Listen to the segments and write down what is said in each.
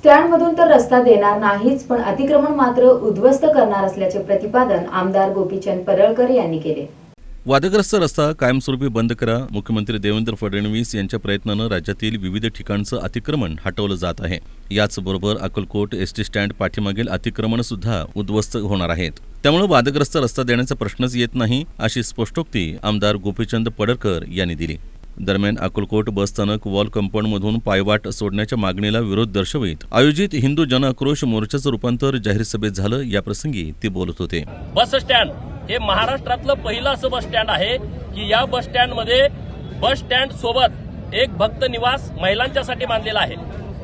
स्टँडमधून तर रस्ता देणार नाहीच पण अतिक्रमण मात्र उद्ध्वस्त करणार असल्याचे प्रतिपादन आमदार गोपीचंद परळकर यांनी केले. वादग्रस्त रस्ता कायमस्वरूपी बंद करा मुख्यमंत्री देवेंद्र फडणवीस यांच्या प्रयत्नानं राज्यातील विविध ठिकाणचं अतिक्रमण हटवलं जात आहे. याचबरोबर अक्कलकोट एस टी स्टँड पाठीमागील अतिक्रमण सुद्धा उद्ध्वस्त होणार आहेत. त्यामुळे वादग्रस्त रस्ता देण्याचा प्रश्नच येत नाही अशी स्पष्टोक्ती आमदार गोपीचंद पडळकर यांनी दिली. दरम्यान अक्कलकोट बसस्थानक वॉल कंपाऊंडमधून पायवाट सोडण्याच्या मागणीला विरोध दर्शवित. आयोजित हिंदू जनआक्रोश मोर्चाचं रूपांतर जाहीर सभेत झालं याप्रसंगी ते बोलत होते. बस स्टँड हे महाराष्ट्रातलं पहिलं असं बस स्टँड आहे की या बस स्टँडमध्ये बस स्टँड सोबत एक भक्त निवास महिलांच्यासाठी बांधलेला आहे.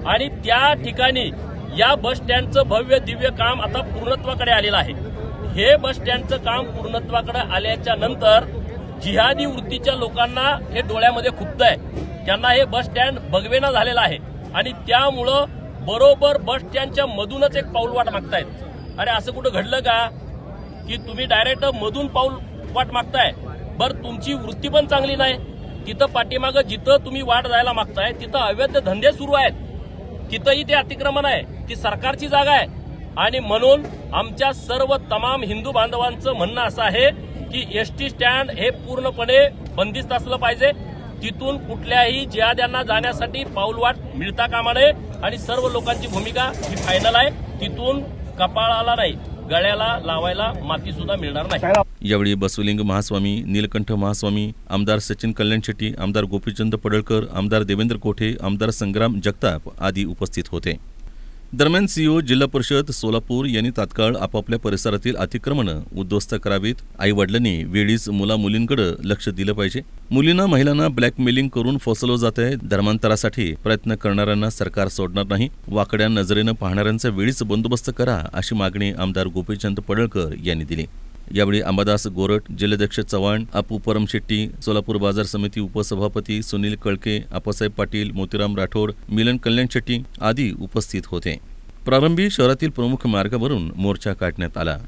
आणि त्या ठिकाणी या बस स्टँडचं भव्य दिव्य काम आता पूर्णत्वाकडे आलेलं आहे. हे बस स्टँडचं काम पूर्णत्वाकडे आल्याच्यानंतर जिहादी वृत्तीच्या लोकांना हे डोळ्यामध्ये खुपत आहे. त्यांना हे बस स्टँड बगवेना झालेलं आहे. आणि त्यामुळं बरोबर बस स्टँडच्या मधूनच एक पाऊल वाट मागतायत. अरे असं कुठं घडलं का? की तुम्ही डायरेक्ट मधून पाऊल वाट मागताय. बरं तुमची वृत्ती पण चांगली नाही. तिथं पाठीमागं जिथं तुम्ही वाट जायला मागताय तिथं अवैध धंदे सुरू आहेत. तिथंही ते अतिक्रमण आहे. ती सरकारची जागा आहे. आणि म्हणून आमच्या सर्व तमाम हिंदू बांधवांचं म्हणणं असं आहे की एस टी स्टँड हे पूर्णपणे बंदिस्त असलं पाहिजे. तिथून कुठल्याही जिहाद्यांना जाण्यासाठी पाऊलवाट मिळता कामा नये आणि सर्व लोकांची भूमिका ही फायनल आहे. तिथून कपाळाला नाही गळ्याला लावायला माती सुद्धा मिळणार नाही. यावेळी बसवलिंग महास्वामी नीलकंठ महास्वामी आमदार सचिन कल्याण शेट्टी आमदार गोपीचंद पडळकर आमदार देवेंद्र कोठे आमदार संग्राम जगताप आदी उपस्थित होते. दरम्यान सीओ जिल्हा परिषद सोलापूर यांनी तात्काळ आपापल्या परिसरातील अतिक्रमणं उद्ध्वस्त करावीत. आई वडिलांनी वेळीच मुला मुलींकडे लक्ष दिलं पाहिजे. मुलींना महिलांना ब्लॅकमेलिंग करून फसवलं जात आहे. धर्मांतरासाठी प्रयत्न करणाऱ्यांना सरकार सोडणार नाही. वाकड्या नजरेनं पाहणाऱ्यांचा वेळीच बंदोबस्त करा अशी मागणी आमदार गोपीचंद पडळकर यांनी दिली. यावेळी अंबादास गोरट जिल्हाध्यक्ष चव्हाण अपू परमशेट्टी सोलापूर बाजार समिती उपसभापती सुनील कळके आप्पासाहेब पाटील मोतीराम राठोड मिलन कल्याण शेट्टी आदी उपस्थित होते. प्रारंभी शहरातील प्रमुख मार्गावरून मोर्चा काढण्यात आला.